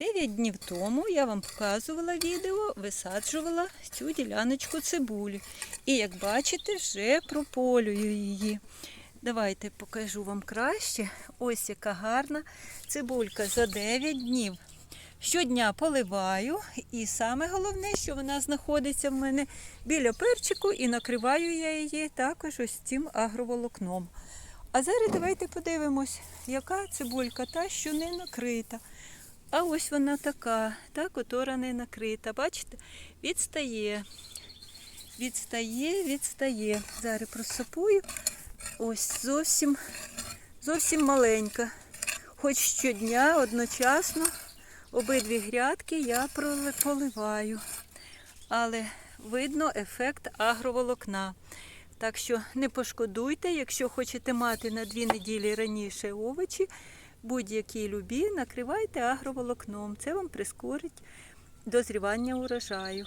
Дев'ять днів тому я вам показувала відео, висаджувала цю діляночку цибулі. І як бачите, вже прополюю її. Давайте покажу вам краще. Ось яка гарна цибулька за 9 днів. Щодня поливаю, і саме головне, що вона знаходиться в мене біля перчику, і накриваю я її також ось цим агроволокном. А зараз давайте подивимось, яка цибулька та, що не накрита. А ось вона така, та, котра не накрита. Бачите, відстає. Відстає, відстає. Зараз просапую. Ось зовсім, зовсім маленька. Хоч щодня одночасно обидві грядки я поливаю. Але видно ефект агроволокна. Так що не пошкодуйте, якщо хочете мати на дві неділі раніше овочі, будь-які любі, накривайте агроволокном. Це вам прискорить дозрівання урожаю.